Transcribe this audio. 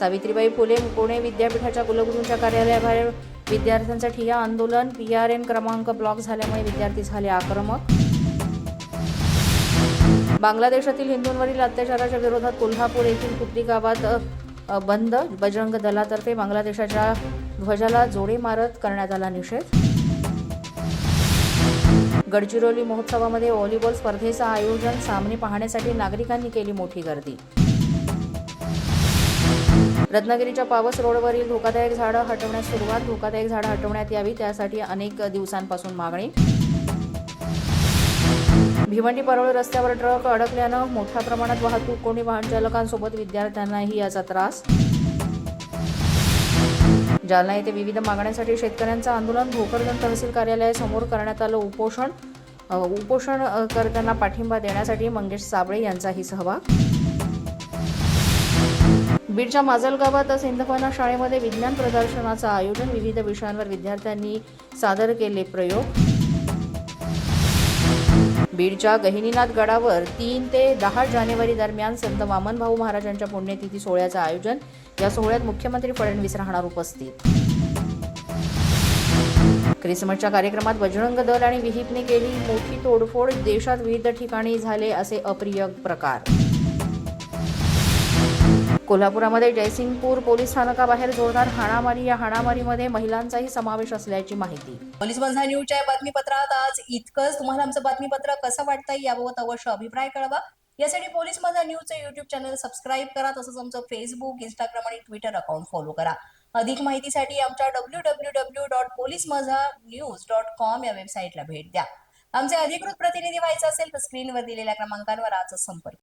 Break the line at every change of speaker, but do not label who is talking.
सावित्रीबाई फुले पुणे विद्यापीठाच्या कुलगुरूंच्या कार्यालयाबाहेर विद्यार्थ्यांचं ठिय्या आंदोलन पी आर एन क्रमांक ब्लॉक झाल्यामुळे विद्यार्थी झाले आक्रमक. बांगलादेशातील हिंदूंवरील अत्याचाराच्या विरोधात कोल्हापूर येथील कुपरी गावात बंद? बजरंग दलातर्फे बांगलादेशाच्या ध्वजाला जोडे मारत करण्यात आला निषेध. गडचिरोली महोत्सवामध्ये व्हॉलीबॉल स्पर्धेचं आयोजन सामने पाहण्यासाठी नागरिकांनी केली मोठी गर्दी. रत्नागिरीच्या पावस रोडवरील धोकादायक झाडं हटवण्यास सुरुवात. धोकादायक झाडं हटवण्यात यावी त्यासाठी अनेक दिवसांपासून मागणी. भिवंडी परळ रस्त्यावर ट्रक अडकल्यानं मोठ्या प्रमाणात वाहतूक कोणी वाहन चालकांसोबत विद्यार्थ्यांनाही याचा त्रास. जालना येथे विविध मागण्यांसाठी शेतकऱ्यांचं आंदोलन. भोकरदन तहसील कार्यालयासमोर करण्यात आलं उपोषण. उपोषण करताना पाठिंबा देण्यासाठी मंगेश साबळे यांचाही सहभाग. बीडच्या माजलगावात इंदपाना शाळेमध्ये विज्ञान प्रदर्शनाचं आयोजन विविध विषयांवर विद्यार्थ्यांनी सादर केले प्रयोग. बीडच्या गहिनीनाथ गडावर तीन ते दहा जानेवारी दरम्यान संत वामनभाऊ महाराजांच्या पुण्यतिथी सोहळ्याचं आयोजन. या सोहळ्यात मुख्यमंत्री फडणवीस राहणार उपस्थित. ख्रिसमसच्या कार्यक्रमात बजरंग दल आणि विहिपने केली मोठी तोडफोड. देशात विविध ठिकाणी झाले असे अप्रिय प्रकार. कोल्हापुरामध्ये जयसिंगपूर पोलीस स्थानकाबाहेर जोरदार हाणामारी. या हाणामारीमध्ये महिलांचाही समावेश असल्याची माहिती.
पोलीस बंधा न्यूजच्या या बातमीपत्रात आज इतकंच. तुम्हाला आमचं बातमीपत्र कसं वाटतं याबाबत अवश्य अभिप्राय कळवा. यासाठी पोलीस बंधा न्यूजचं युट्यूब चॅनल सबस्क्राईब करा तसंच आमचं फेसबुक इंस्टाग्राम आणि ट्विटर अकाउंट फॉलो करा. अधिक माहितीसाठी आमच्या W W W dot police Majha news dot com या वेबसाईटला भेट द्या. आमचे अधिकृत प्रतिनिधी व्हायचं असेल तर स्क्रीनवर दिलेल्या क्रमांकांवर आजच संपर्क